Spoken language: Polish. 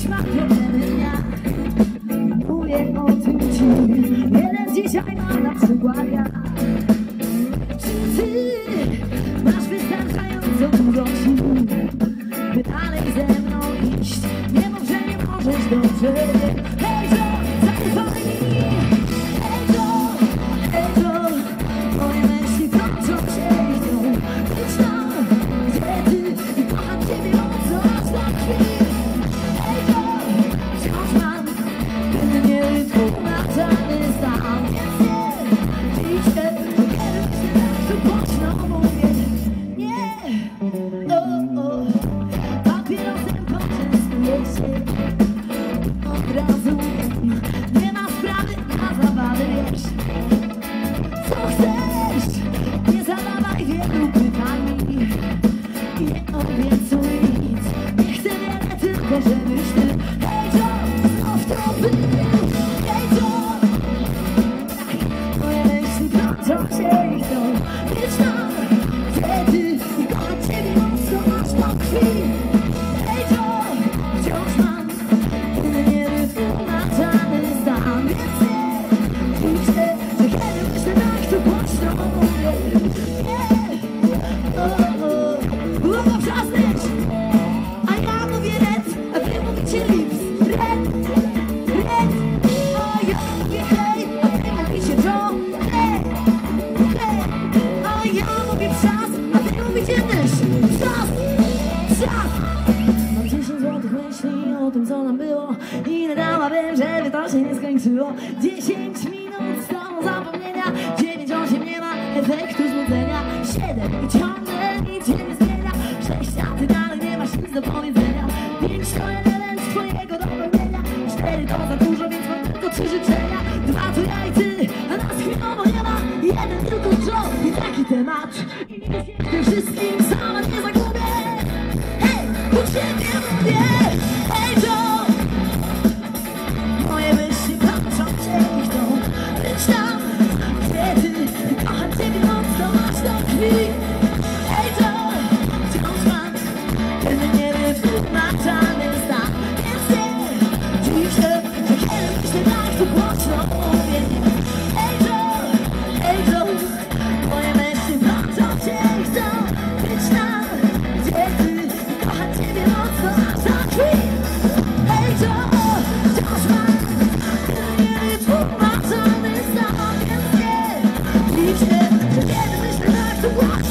dziś ma o tym ci. Dzisiaj na przykład ja. Czy masz wystarczająco dużo sił By dalej ze mną iść. Mimo, że nie możesz dobrze. Hej John, zadzwoń Hej John, hej John Moje myśli toczą się Idź tam, gdzie I kocham ciebie mocno aż mówicie też Czas, czas tym, co nam było. I nie dałabym, żeby to się nie skończyło? 10 minut stanu zapomnienia. 9, 8 nie ma efektu znudzenia 7 i ciągle nic się nie zmienia. 6, a dalej nie masz nic do powiedzenia. 5 to element twojego dopełnienia. 4 to za dużo, więc mam tylko 3 życzenia. 2 to ja a nas chwilowo nie ma. Jeden tylko Joe i taki temat. I tym wszystkim sama nie to głośno mówię. Hej Joe, hej Joe Moje myśli patrzą się i chcą być tam Gdzie ty, kocham ciebie mocno aż do krwi Hej Joe, wciąż mam nie dziw się, że myślę tak,